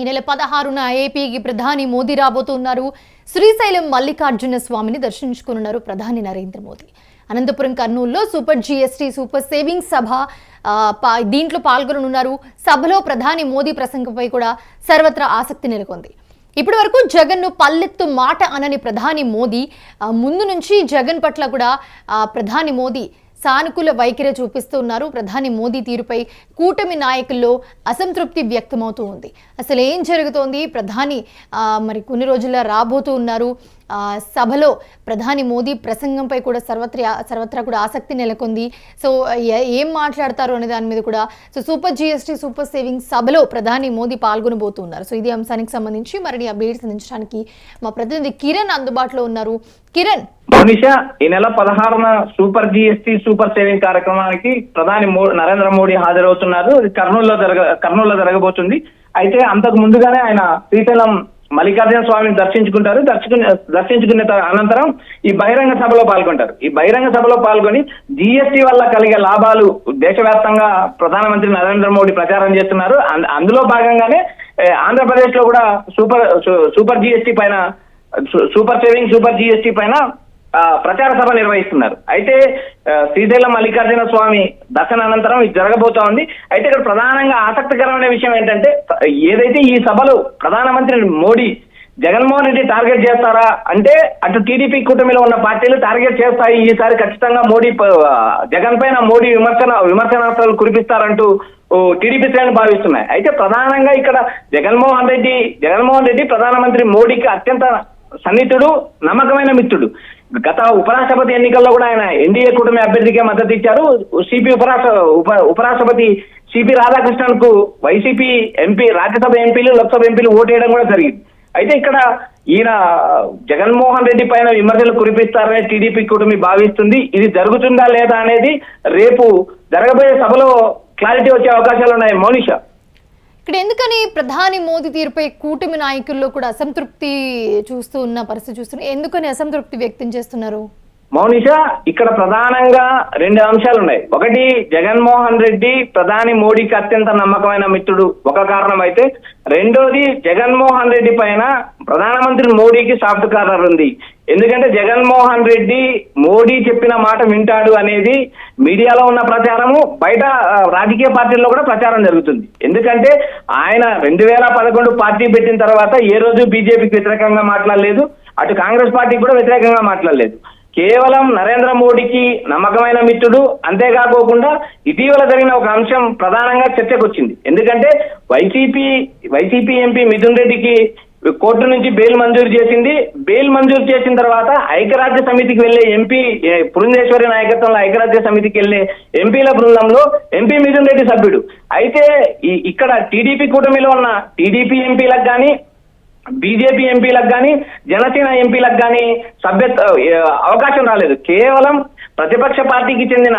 ఈ నెల పదహారున ఏపీకి ప్రధాని మోదీ రాబోతున్నారు. శ్రీశైలం మల్లికార్జున స్వామిని దర్శించుకున్నారు ప్రధాని నరేంద్ర మోదీ. అనంతపురం కర్నూలులో సూపర్ జీఎస్టీ సూపర్ సేవింగ్స్ సభ దీంట్లో పాల్గొననున్నారు. సభలో ప్రధాని మోదీ ప్రసంగంపై కూడా సర్వత్రా ఆసక్తి నెలకొంది. ఇప్పటి వరకు జగన్ను పల్లెత్తు మాట అనని ప్రధాని మోదీ ముందు నుంచి జగన్ పట్ల కూడా ప్రధాని మోదీ సానుకూల వైఖరి చూపిస్తూ ఉన్నారు. ప్రధాని మోదీ తీరుపై కూటమి నాయకుల్లో అసంతృప్తి వ్యక్తమవుతూ ఉంది. అసలు ఏం జరుగుతోంది? ప్రధాని మరి కొన్ని రోజుల్లో రాబోతూ ఉన్నారు. సభలో ప్రధాని మోదీ ప్రసంగంపై కూడా సర్వత్రా సర్వత్రా కూడా ఆసక్తి నెలకొంది. సో ఏం మాట్లాడతారు అనే దాని మీద కూడా so super GST super savings సభలో ప్రధాని మోదీ పాల్గొనబోతున్నారు. సో ఇది అంశానికి సంబంధించి మరిన్ని అప్డేట్స్ అందించడానికి మా ప్రతినిధి కిరణ్ అందుబాటులో ఉన్నారు. కిరణ్! మనిష ఈ నెల పదహారున సూపర్ జిఎస్టీ సూపర్ సేవింగ్ కార్యక్రమానికి ప్రధాని మో నరేంద్ర మోడీ హాజరవుతున్నారు. ఇది కర్నూలులో జరగ కర్నూలులో జరగబోతుంది. అయితే అంతకు ముందుగానే ఆయన శ్రీశైలం మల్లికార్జున స్వామిని దర్శించుకుంటారు. దర్శించుకున్న దర్శించుకున్న అనంతరం ఈ బహిరంగ సభలో పాల్గొంటారు. ఈ బహిరంగ సభలో పాల్గొని జిఎస్టీ వల్ల కలిగే లాభాలు దేశవ్యాప్తంగా ప్రధానమంత్రి నరేంద్ర మోడీ ప్రచారం చేస్తున్నారు. అందులో భాగంగానే ఆంధ్రప్రదేశ్లో కూడా సూపర్ సూ- సూపర్ జిఎస్టీ పైన సూ- సూపర్ సేవింగ్ సూపర్ జిఎస్టీ పైన ప్రచార సభ నిర్వహిస్తున్నారు. అయితే శ్రీశైలం మల్లికార్జున స్వామి దర్శన అనంతరం ఇది జరగబోతా ఉంది అయితే ఇక్కడ ప్రధానంగా ఆసక్తికరమైన విషయం ఏంటంటే ఏదైతే ఈ సభలో ప్రధానమంత్రి మోడీ జగన్మోహన్ రెడ్డి టార్గెట్ చేస్తారా అంటే అటు టీడీపీ కూటమిలో ఉన్న పార్టీలు టార్గెట్ చేస్తాయి. ఈసారి ఖచ్చితంగా మోడీ జగన్ పైన మోడీ విమర్శన విమర్శనాస్త్రాలు కురిపిస్తారంటూ ఓ టీడీపీ శ్రేణులు భావిస్తున్నాయి. అయితే ప్రధానంగా ఇక్కడ జగన్మోహన్ రెడ్డి జగన్మోహన్ రెడ్డి ప్రధానమంత్రి మోడీకి అత్యంత సన్నిహితుడు నమ్మకమైన మిత్రుడు. గత ఉపరాష్ట్రపతి ఎన్నికల్లో కూడా ఆయన ఎన్డీఏ కూటమి అభ్యర్థికే మద్దతు ఇచ్చారు. సిపి ఉపరాష్ట్ర ఉప ఉపరాష్ట్రపతి సిపి రాధాకృష్ణన్కు వైసీపీ ఎంపీ రాజ్యసభ ఎంపీలు లోక్సభ ఎంపీలు ఓటేయడం కూడా జరిగింది. అయితే ఇక్కడ ఈయన జగన్మోహన్ రెడ్డి పైన విమర్శలు కురిపిస్తారని టీడీపీ కూటమి భావిస్తుంది. ఇది జరుగుతుందా లేదా అనేది రేపు జరగబోయే సభలో క్లారిటీ వచ్చే అవకాశాలు ఉన్నాయి మౌనిషా. ఇక్కడ ఎందుకని ప్రధాని మోదీ తీరుపై కూటమి నాయకుల్లో కూడా అసంతృప్తి చూస్తూ ఉన్న పరిస్థితి చూస్తున్నారు ఎందుకని అసంతృప్తి వ్యక్తం చేస్తున్నారు? మౌనిష ఇక్కడ ప్రధానంగా రెండు అంశాలు ఉన్నాయి ఒకటి జగన్మోహన్ రెడ్డి ప్రధాని మోడీకి అత్యంత నమ్మకమైన మిత్రుడు. ఒక కారణం అయితే రెండోది జగన్మోహన్ రెడ్డి పైన ప్రధానమంత్రి మోడీకి సాఫ్ట్ కార్నర్ ఉంది. ఎందుకంటే జగన్మోహన్ రెడ్డి మోడీ చెప్పిన మాట వింటాడు అనేది మీడియాలో ఉన్న ప్రచారము బయట రాజకీయ పార్టీల్లో కూడా ప్రచారం జరుగుతుంది. ఎందుకంటే ఆయన రెండు వేల పదకొండు పార్టీ పెట్టిన తర్వాత ఏ రోజు బీజేపీకి వ్యతిరేకంగా మాట్లాడలేదు అటు కాంగ్రెస్ పార్టీకి కూడా వ్యతిరేకంగా మాట్లాడలేదు. కేవలం నరేంద్ర మోడీకి నమ్మకమైన మిత్రుడు. అంతేకాకోకుండా ఇటీవల జరిగిన ఒక అంశం ప్రధానంగా చర్చకు వచ్చింది ఎందుకంటే వైసీపీ వైసీపీ ఎంపీ మిథున్ రెడ్డికి కోర్టు నుంచి బెయిల్ మంజూరు చేసింది. బెయిల్ మంజూరు చేసిన తర్వాత ఐక్యరాజ్య సమితికి వెళ్ళే ఎంపీ పురంధేశ్వరి నాయకత్వంలో ఐక్యరాజ్య సమితికి వెళ్ళే ఎంపీల బృందంలో ఎంపీ మిథున్ రెడ్డి సభ్యుడు. అయితే ఈ- ఇక్కడ టీడీపీ కూటమిలో ఉన్న టీడీపీ ఎంపీలకు కానీ బీజేపీ ఎంపీలకు కానీ జనసేన ఎంపీలకు కానీ సభ్యత్ అవకాశం రాలేదు. కేవలం ప్రతిపక్ష పార్టీకి చెందిన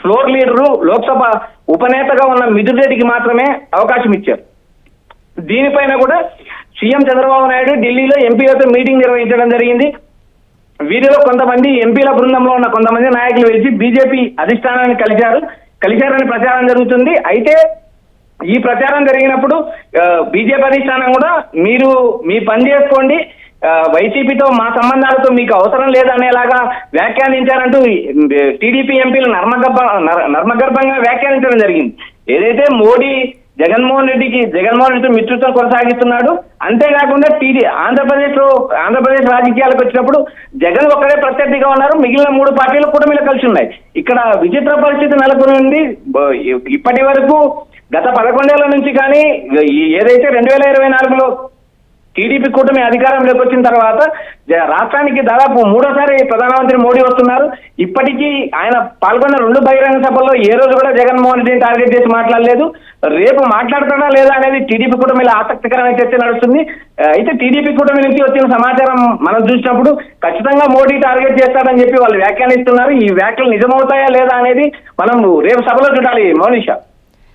ఫ్లోర్ లీడరు లోక్సభ ఉపనేతగా ఉన్న మిథున్ రెడ్డికి మాత్రమే అవకాశం ఇచ్చారు. దీనిపైన కూడా సీఎం చంద్రబాబు నాయుడు ఢిల్లీలో ఎంపీలతో మీటింగ్ నిర్వహించడం జరిగింది. వీరిలో కొంతమంది ఎంపీల బృందంలో ఉన్న కొంతమంది నాయకులు వెలిసి బీజేపీ అధిష్టానాన్ని కలిశారు. కలిశారని ప్రచారం జరుగుతుంది. అయితే ఈ ప్రచారం జరిగినప్పుడు బీజేపీ అధిష్టానం కూడా మీరు మీ పని చేసుకోండి. వైసీపీతో మా సంబంధాలతో మీకు అవసరం లేదనేలాగా వ్యాఖ్యానించారంటూ టీడీపీ ఎంపీలు నర్మగర్భ నర్మగర్భంగా వ్యాఖ్యానించడం జరిగింది. ఏదైతే మోడీ జగన్మోహన్ రెడ్డికి జగన్మోహన్ రెడ్డితో మిత్రుత్వం కొనసాగిస్తున్నాడు అంతేకాకుండా టీడీ ఆంధ్రప్రదేశ్లో ఆంధ్రప్రదేశ్ రాజకీయాలకు వచ్చినప్పుడు జగన్ ఒక్కడే ప్రత్యర్థిగా ఉన్నారు మిగిలిన మూడు పార్టీలు కూటమిలో కలిసి ఉన్నాయి. ఇక్కడ విచిత్ర పరిస్థితి నెలకొని ఉంది ఇప్పటి వరకు గత పదకొండేళ్ళ నుంచి కానీ ఏదైతే రెండు వేల ఇరవై నాలుగులో టీడీపీ కూటమి అధికారంలోకి వచ్చిన తర్వాత రాష్ట్రానికి దాదాపు మూడోసారి ప్రధానమంత్రి మోడీ వస్తున్నారు. ఇప్పటికీ ఆయన పాల్గొన్న రెండు బహిరంగ సభల్లో ఏ రోజు కూడా జగన్మోహన్ రెడ్డిని టార్గెట్ చేసి మాట్లాడలేదు. రేపు మాట్లాడతాడా లేదా అనేది టీడీపీ కూటమిలో ఆసక్తికరమైన చర్చ నడుస్తుంది. అయితే టీడీపీ కూటమి నుంచి వచ్చిన సమాచారం మనం చూసినప్పుడు ఖచ్చితంగా మోడీ టార్గెట్ చేస్తాడని చెప్పి వాళ్ళు వ్యాఖ్యానిస్తున్నారు. ఈ వ్యాఖ్యలు నిజమవుతాయా లేదా అనేది మనం రేపు సభలో చూడాలి. మౌనిషా.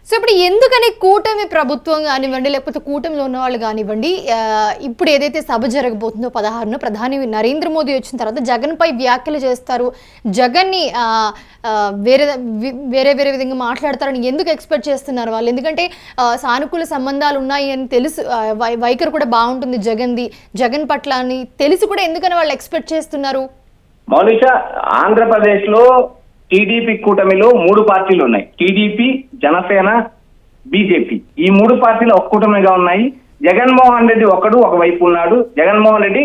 సో ఇప్పుడు ఎందుకని కూటమి ప్రభుత్వం కానివ్వండి లేకపోతే కూటమిలో ఉన్న వాళ్ళు కానివ్వండి ఇప్పుడు ఏదైతే సభ జరగబోతుందో పదహారున ప్రధాని నరేంద్ర మోదీ వచ్చిన తర్వాత జగన్ పై వ్యాఖ్యలు చేస్తారు. జగన్ని వేరే వేరే వేరే విధంగా మాట్లాడతారని ఎందుకు ఎక్స్పెక్ట్ చేస్తున్నారు వాళ్ళు? ఎందుకంటే సానుకూల సంబంధాలు ఉన్నాయి అని తెలుసు వైఖరి కూడా బాగుంటుంది జగన్ది. జగన్ పట్ల అని తెలిసి కూడా ఎందుకని వాళ్ళు ఎక్స్పెక్ట్ చేస్తున్నారు? మౌనిష ఆంధ్రప్రదేశ్లో టీడీపీ కూటమిలో మూడు పార్టీలు ఉన్నాయి. TDP Janasena BJP. ఈ మూడు పార్టీలు ఒక కూటమిగా ఉన్నాయి. జగన్మోహన్ రెడ్డి ఒకడు ఒకవైపు ఉన్నాడు. జగన్మోహన్ రెడ్డి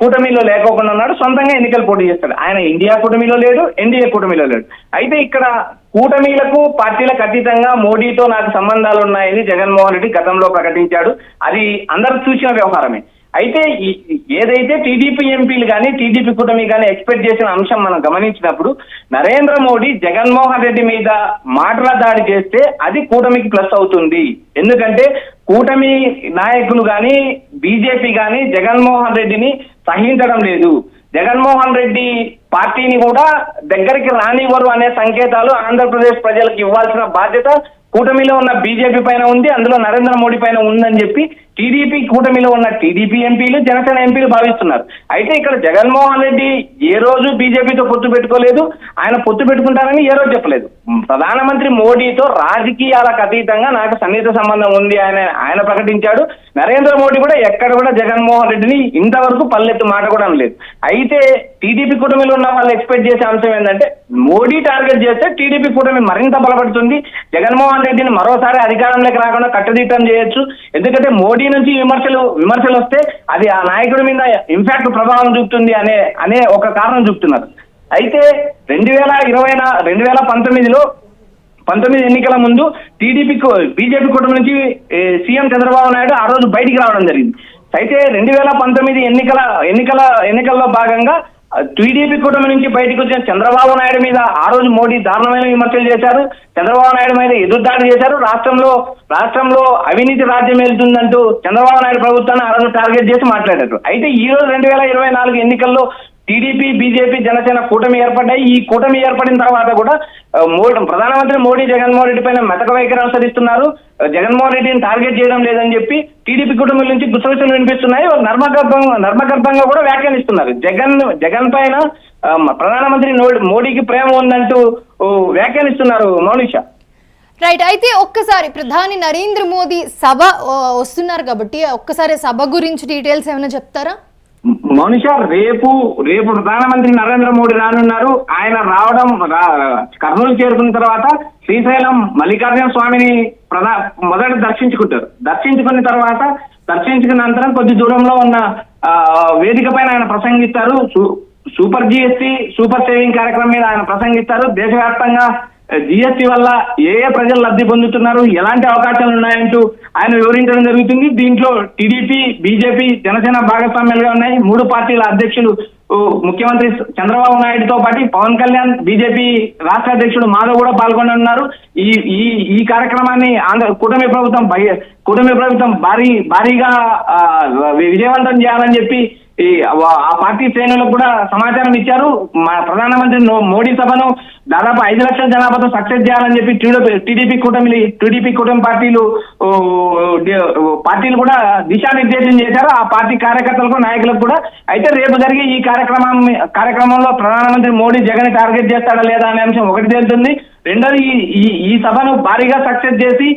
కూటమిలో లేకోకుండా ఉన్నాడు. సొంతంగా ఎన్నికలు పోటీ చేస్తాడు. ఆయన ఇండియా కూటమిలో లేడు ఎన్డీఏ కూటమిలో లేడు. అయితే ఇక్కడ కూటమిలకు పార్టీలకు అతీతంగా మోడీతో నాకు సంబంధాలు ఉన్నాయని జగన్మోహన్ రెడ్డి గతంలో ప్రకటించాడు. అది అందరూ చూసిన వ్యవహారమే. అయితే ఏదైతే టీడీపీ ఎంపీలు కానీ టీడీపీ కూటమి కానీ ఎక్స్పెక్ట్ చేసిన అంశం మనం గమనించినప్పుడు నరేంద్ర మోడీ జగన్మోహన్ రెడ్డి మీద మాటల దాడి చేస్తే అది కూటమికి ప్లస్ అవుతుంది. ఎందుకంటే కూటమి నాయకులు కానీ బీజేపీ కానీ జగన్మోహన్ రెడ్డిని సహించడం లేదు. జగన్మోహన్ రెడ్డి పార్టీని కూడా దగ్గరికి రానివ్వరు అనే సంకేతాలు ఆంధ్రప్రదేశ్ ప్రజలకు ఇవ్వాల్సిన బాధ్యత కూటమిలో ఉన్న బీజేపీ పైన ఉంది అందులో నరేంద్ర మోడీ పైన ఉందని చెప్పి టీడీపీ కూటమిలో ఉన్న టీడీపీ ఎంపీలు జనసేన ఎంపీలు భావిస్తున్నారు. అయితే ఇక్కడ జగన్మోహన్ రెడ్డి ఏ రోజు బీజేపీతో పొత్తు పెట్టుకోలేదు ఆయన పొత్తు పెట్టుకుంటారని ఏ రోజు చెప్పలేదు. ప్రధానమంత్రి మోడీతో రాజకీయాలకు అతీతంగా నాకు సన్నిహిత సంబంధం ఉంది ఆయన ఆయన ప్రకటించాడు. నరేంద్ర మోడీ కూడా ఎక్కడ కూడా జగన్మోహన్ రెడ్డిని ఇంతవరకు పల్లెత్తు మాట కూడా అనలేదు. అయితే టీడీపీ కూటమిలో ఉన్న వాళ్ళు ఎక్స్పెక్ట్ చేసే అంశం ఏంటంటే మోడీ టార్గెట్ చేస్తే టీడీపీ కూటమి మరింత బలపడుతుంది. జగన్మోహన్ రెడ్డిని మరోసారి అధికారంలోకి రాకుండా కట్టుదిట్టం చేయొచ్చు. ఎందుకంటే మోడీ నుంచి విమర్శలు విమర్శలు వస్తే అది ఆ నాయకుడి మీద ఇంపాక్ట్ ప్రభావం చూపుతుంది అనే అనే ఒక కారణం చూపుతున్నారు. అయితే రెండు వేల ఇరవై రెండు వేల పంతొమ్మిదిలో పంతొమ్మిది ఎన్నికల ముందు టీడీపీ బీజేపీ కుటుంబం నుంచి సీఎం చంద్రబాబు నాయుడు ఆ రోజు బయటికి రావడం జరిగింది. అయితే రెండు వేల పంతొమ్మిది ఎన్నికల ఎన్నికల ఎన్నికల్లో భాగంగా టీడీపీ కుటుంబం నుంచి బయటకు వచ్చిన చంద్రబాబు నాయుడు మీద ఆ రోజు మోడీ దారుణమైన విమర్శలు చేశారు. చంద్రబాబు నాయుడు మీద ఎదురుదాడి చేశారు. రాష్ట్రంలో రాష్ట్రంలో అవినీతి రాజ్యం వెళ్తుందంటూ చంద్రబాబు నాయుడు ప్రభుత్వాన్ని ఆ రోజు టార్గెట్ చేసి మాట్లాడారు. అయితే ఈ రోజు రెండు వేల ఇరవై నాలుగు ఎన్నికల్లో టీడీపీ బీజేపీ జనసేన కూటమి ఏర్పడ్డాయి. ఈ కూటమి ఏర్పడిన తర్వాత కూడా మోడీ ప్రధానమంత్రి మోడీ జగన్మోహన్ రెడ్డి పైన మెతక వైఖరి అనుసరిస్తున్నారు జగన్మోహన్ రెడ్డిని టార్గెట్ చేయడం లేదని చెప్పి టీడీపీ కుటుంబం నుంచి గుసగుసలు వినిపిస్తున్నాయి. నర్మగర్భం నర్మగర్భంగా కూడా వ్యాఖ్యానిస్తున్నారు. జగన్ జగన్ పైన ప్రధానమంత్రి మోడీకి ప్రేమ ఉందంటూ వ్యాఖ్యానిస్తున్నారు మౌనిష. రైట్ అయితే ఒక్కసారి ప్రధాని నరేంద్ర మోదీ సభ వస్తున్నారు కాబట్టి ఒక్కసారి సభ గురించి డీటెయిల్స్ ఏమైనా చెప్తారా? మనుష రేపు రేపు ప్రధానమంత్రి నరేంద్ర మోడీ రానున్నారు. ఆయన రావడం రా- కర్నూలు చేరుకున్న తర్వాత శ్రీశైలం మల్లికార్జున స్వామిని ప్రధా మొదట దర్శించుకుంటారు. దర్శించుకున్న తర్వాత దర్శించుకున్న అనంతరం కొద్ది దూరంలో ఉన్న ఆ, వేదిక పైన ఆయన ప్రసంగిస్తారు. సూ- సూపర్ జిఎస్టి సూపర్ సేవింగ్ కార్యక్రమం మీద ఆయన ప్రసంగిస్తారు. దేశవ్యాప్తంగా జిఎస్టీ వల్ల ఏ ఏ ప్రజలు లబ్ధి పొందుతున్నారు? ఎలాంటి అవకాశాలు ఉన్నాయంటూ ఆయన వివరించడం జరుగుతుంది. దీంట్లో టీడీపీ బీజేపీ జనసేన భాగస్వామ్యాలుగా ఉన్నాయి. మూడు పార్టీల అధ్యక్షులు ముఖ్యమంత్రి చంద్రబాబు నాయుడుతో పాటు పవన్ కళ్యాణ్ బీజేపీ రాష్ట్ర అధ్యక్షుడు మాధవ్ కూడా పాల్గొని ఉన్నారు ఈ ఈ ఈ కార్యక్రమాన్ని ఆంధ్ర కూటమి ప్రభుత్వం కూటమి ప్రభుత్వం భారీ భారీగా ఆ, విజయవంతం చేయాలని చెప్పి ఈ ఆ పార్టీ శ్రేణులకు కూడా సమాచారం ఇచ్చారు. మా ప్రధానమంత్రి మోడీ సభను దాదాపు ఐదు లక్షల జనాభాతో సక్సెస్ చేయాలని చెప్పి టీడీపీ కూటమి టీడీపీ కూటమి పార్టీలు పార్టీలు కూడా దిశానిర్దేశం చేశారు. ఆ పార్టీ కార్యకర్తలకు నాయకులకు కూడా. అయితే రేపు జరిగే ఈ కార్యక్రమం కార్యక్రమంలో ప్రధానమంత్రి మోడీ జగన్ టార్గెట్ చేస్తాడా లేదా అనే అంశం ఒకటి తెలుస్తుంది రెండోది ఈ- ఈ సభను భారీగా సక్సెస్ చేసి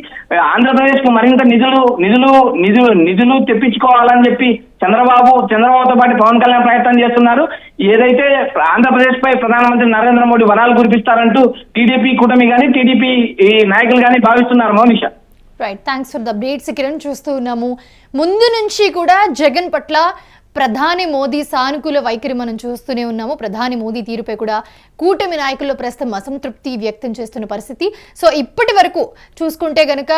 ఆంధ్రప్రదేశ్కు మరింత నిధులు నిధులు నిధులు నిధులు తెప్పించుకోవాలని చెప్పి చంద్రబాబు చంద్రబాబుతో పాటు పవన్ కళ్యాణ్ ప్రయత్నం చేస్తున్నారు. ఏదైతే ఆంధ్రప్రదేశ్ పై ప్రధానమంత్రి నరేంద్ర మోడీ వరాలు కురిపిస్తారంటూ టీడీపీ కూటమి కానీ టీడీపీ ఈ నాయకులు కానీ భావిస్తున్నారు Mounisha right thanks for the updates Kiran. చూస్తూ ఉన్నాము. ముందు నుంచి కూడా జగన్ పట్ల ప్రధాని మోదీ సానుకూల వైఖరి మనం చూస్తూనే ఉన్నాము. ప్రధాని మోదీ తీరుపై కూడా కూటమి నాయకుల్లో ప్రస్తుతం అసంతృప్తి వ్యక్తం చేస్తున్న పరిస్థితి. సో ఇప్పటి వరకు చూసుకుంటే గనక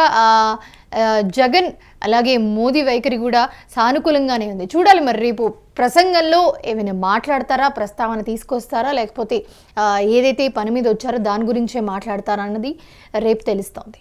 జగన్ అలాగే మోదీ వైఖరి కూడా సానుకూలంగానే ఉంది. చూడాలి మరి రేపు ప్రసంగంలో ఏమైనా మాట్లాడతారా? ప్రస్తావన తీసుకొస్తారా? లేకపోతే ఏదైతే పని మీద వచ్చారో దాని గురించే మాట్లాడతారా అన్నది రేపు తెలుస్తోంది.